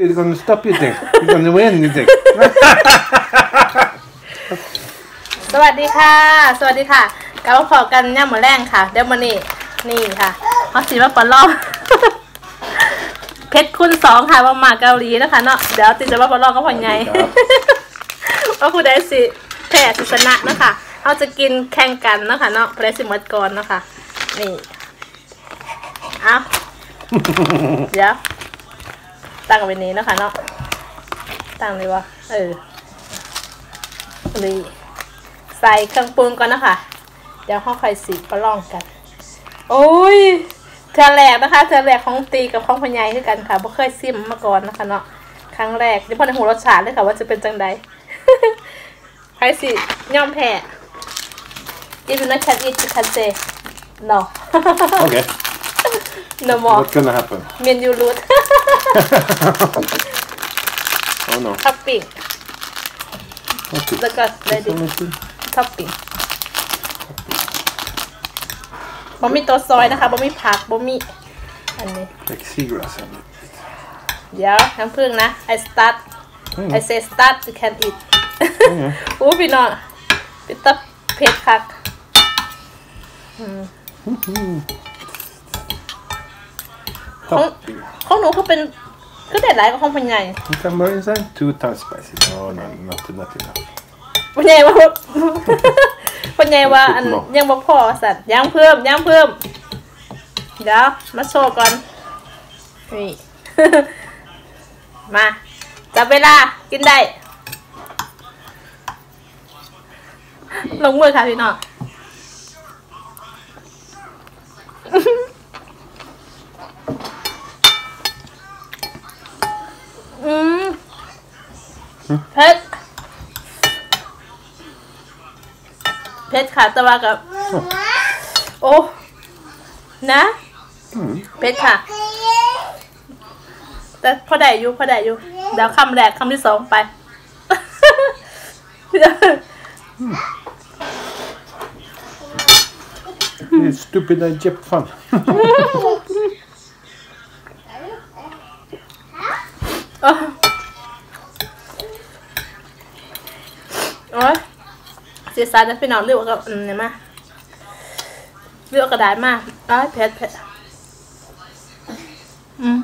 You're gonna stop eating. You're gonna win eating. สวัสดีค่ะ สวัสดีค่ะกลับมาพอกันย่าหมือแรงค่ะ เดี๋ยวมานี่นี่ค่ะเขาสีมาปลาล่อมเพชรคุณสองค่ะมามาเกาหลีนะคะเนาะ เดี๋ยวติดจะมาปลาล่อมก็พอไงว่าคุณได้สิแพ้สิชนะนะคะเราจะกินแข่งกันนะคะเนาะผู้ใดสิหมดก่อนนะคะ นี่ เอาเดี๋ยว ตั้งไว้นี้นะคะเนาะตั้งเลยวะเออนี่ใส่เครื่องปรุงก่อนนะคะเดี๋ยวห้องไข่สีก็ลองกัน โอ้ยเธอแรกนะคะเธอแรกของตีกับของพญายคือกันค่ะบ่เคยซิมมาก่อนนะคะเนาะครั้งแรกเดี๋ยวพอในหูรสชาติเลยค่ะว่าจะเป็นจังใดไข่สีย่อมแพ้ If you not can eat you can say no Okay. No more What's gonna happen? เมนยูรูท Oh no. ท็อปปิ้ง Okay. แล้วก็เลดี้ Only two. ท็อปปิ้งบ่มีตัวซอยนะคะบ่มีผักบ่มีอันนี้ Like seagrass and เดี๋ยวน้ำผึ้งนะ I start Mm. I say start you can eat Yeah. อู้พี่น้องปิดตับเผ็ดคัก Topping. ของหนูเขาเป็นก็แต่หลายกว่าของพันใหญ่ You can more inside? Two times spicy. No, no, not, not enough. พันใหญ่ว่าพันใหญ่ว่าอันบอกยังบ่พอสัตว์ย่างเพิ่มย่างเพิ่มเดี๋ยวมาโชว์ก่อนนี่มาจับเวลากินได้ลงมือค่ะพี่น้อง อืม เผ็ดเผ็ดค่ะแต่ว่ากับ โอ้นะ Mm. เผ็ดค่ะ แต่พอได้อยู่พอได้อยู่เดี๋ยวคำแรกคำที่สองไป You stupid I Jep fun. โอ้โอ้ย เสียสารนะพี่น้องเรียกว่ากับเนี่ยมาเรียกกระดาษมาอ้ายเผ็ดเผ็ดอืม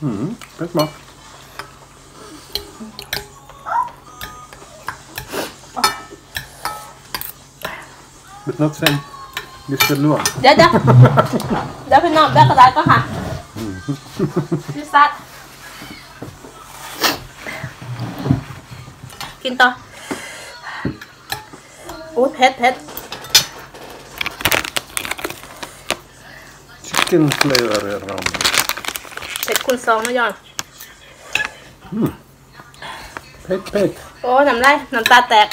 Mm. Bit more. But not same. Mr. Luan. เดี๋ยวเดี๋ยวเดี๋ยวพี่น้องได้กระดาษก็ค่ะพี่ซัด to Ui, hết hết Chicken flavor around Thịt khuôn sông nó giòn Hmm. Pet pet. Ô nằm đây, nằm ta tẹt.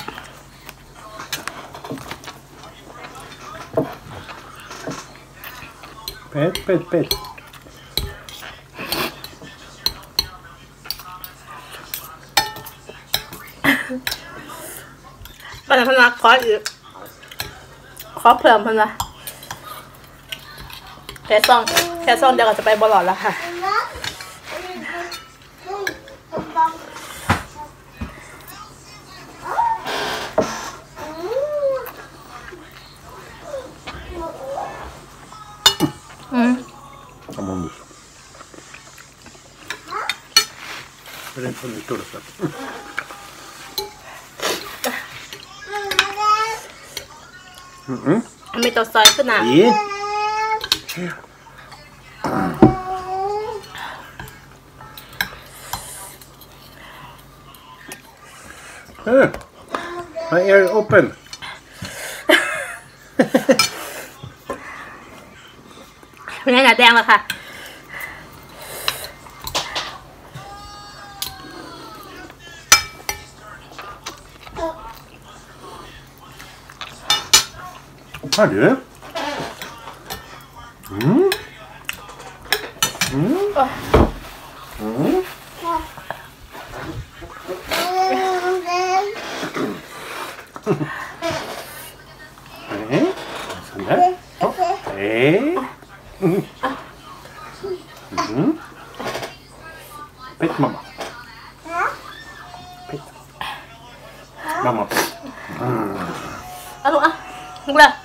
Pet pet pet. ปัญหาพนักขออีกขอเพิ่มพันละแค่ซองแค่ซองเดียวก็จะไปบอลลอดแล้วค่ะอืม I'm on this. Ready for the toilet step. มีตัวซอยขึ้นหนา Yeah. Ah, my ear open. เป็นไงหนาแดงแล้วค่ะ Ja du. Mm. Mm. Mm. 네. 선날. 어? 네. 음. 음. 펫 마마. 펫. 마마. 음. 아, 누가? 누구야?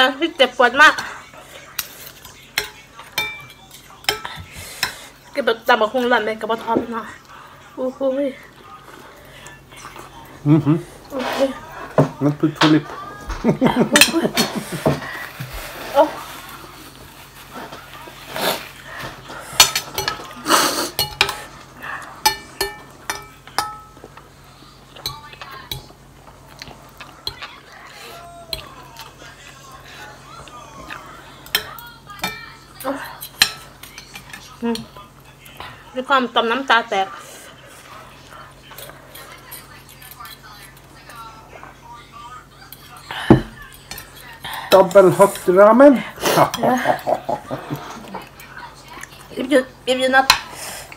เฮ้ยโอ๊ย Varsågod. เป็นอะไรที่เจ็บปวดมากเก็บแบบตามมาคงหลันเลยกับบะทอมหน่อยโอ้โห Mhm. โอ้โห Not put full lip. โมีความตำน้ำตาแตก Double hot ramen. if you if you not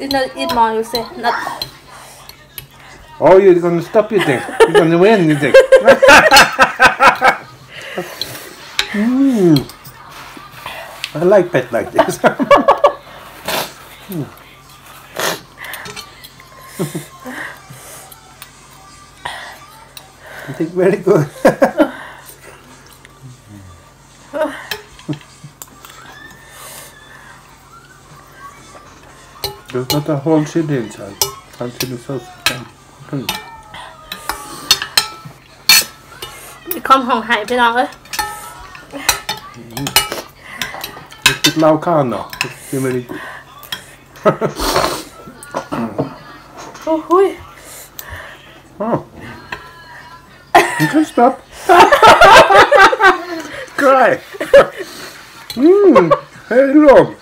you not eat more you say not oh, you're gonna stop eating. You're gonna win, you think. mm. I like pet like this. Mm. I think very good. There's not a whole chili inside. I'll chili sauce. Cái hồng hải bên đó ấy. It's lao can though. It's too many. oh, hui. Oh. You can stop. Cry. Mm, hey, look.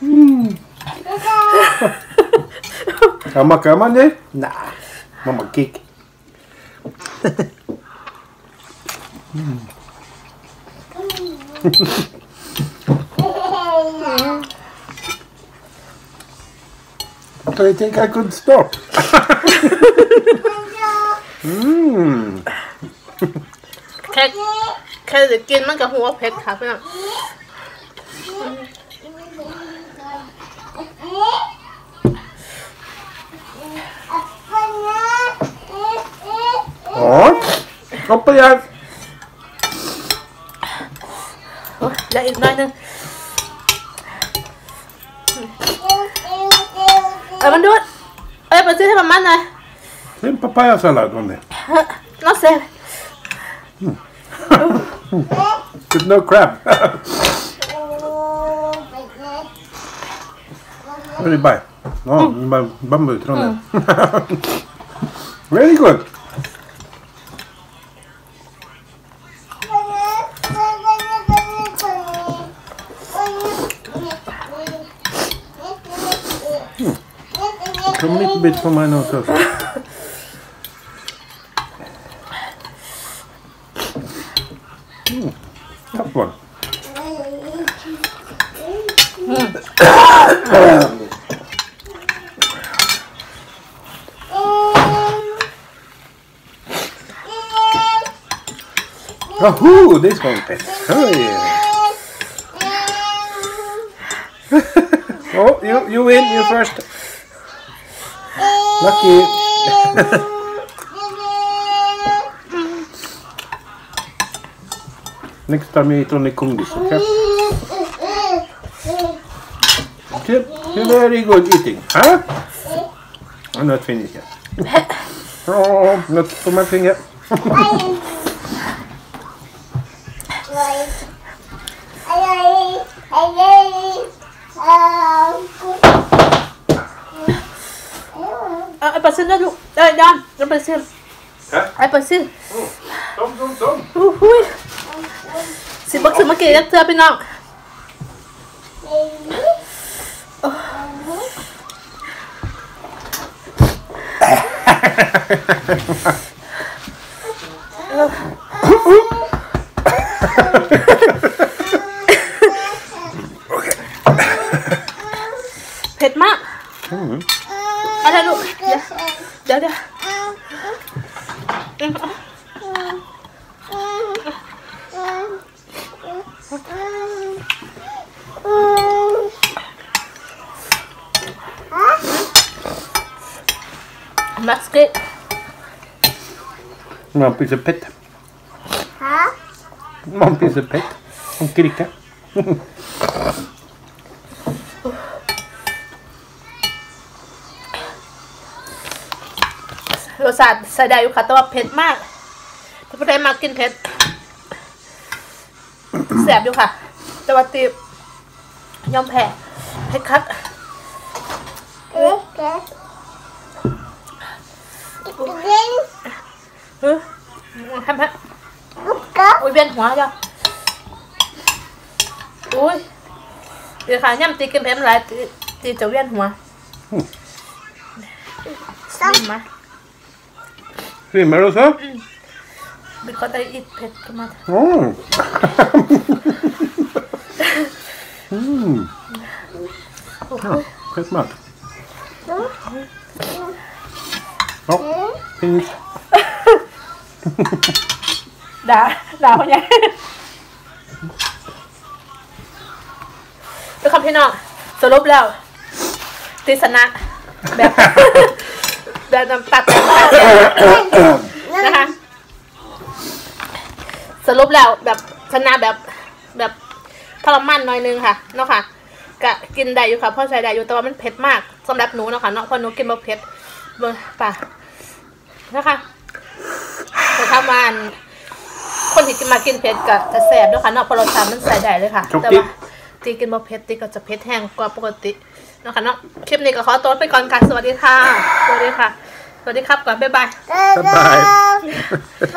mm. Ama ka man eh? Nah. Mama cake. mm. kick. Do you think I could stop? Mmm. แค่แค่จะกินมันกับหัวเผ็ดค่ะพี่น้อง Ja. Hoppa igen. โอ้ยเหลืออีกหน้อยหนึง papaya salad on there? no salad. There's no crab. Very bad. No, mm. bamboo thrown mm. Very good. Hmm. Commit bit for my nose. Oh, this one pet. Oh, yeah. oh, you you win. You first. Lucky. Next time you eat only kungis, okay? Okay, you're very good eating, huh? I'm not finished yet. oh, not på my finger. Ah, eh, Ay, pasin na, Lu. Ay, Dan. Eh, Ay, pasin. Ha? Ay, pasin. Oh, tom, tom, tom. Uhuy. Si Bok sa makiyak, sabi na. Baby. มัสกิต Man pyser pett. Man pyser pett. Som kricka. รสชาติใส่ได้อยู่ค่ะแต่ว่าเผ็ดมากถ้าผู้ใดมากินเผ็ดแสบอยู่ค่ะ แต่ว่าตียอมแพ้เผ็ดคัดเออทำฮะ Ừ. Hâm hâm. Ôi bên hóa cho. Ôi. Thì khá nhầm tí kiếm em lại tí, tí cháu bên hóa. Xong. Mà. Rimmar du så? Mm. Because I eat pet tomato. Oh. mm. Ja, pet mat. Ja. Fint. ด่าด่าคนใหญ่ทุกคนพี่น้องสรุปแล้วติสนะแบบแบบนำตัดนะคะสรุปแล้วแบบชนะแบบแบบทรมานหน่อยนึงค่ะเนาะค่ะกะกินได้อยู่ค่ะพ่อใช้ได้อยู่แต่ว่ามันเผ็ดมากสำหรับหนูเนาะค่ะเนาะเพราะหนูกินบ่เผ็ดเบอร์ป่ะ นะคะแต่ถ้ามาอันคนที่กินมากินเผ็ดก็จะแสบด้วยค่ะเนาะเพราะรสชาติมันใส่ได้เลยค่ะจุกแต่จิ๊ว่าบตีกินบ่เผ็ดตีก็จะเผ็ดแห้งกว่าปกติเนาะค่ะเนาะคลิปนี้ก็ขอตัวไปก่อนค่ะ สวัสดีค่ะ สวัสดีค่ะ สวัสดีครับก่อนบ๊ายบาย Bye bye.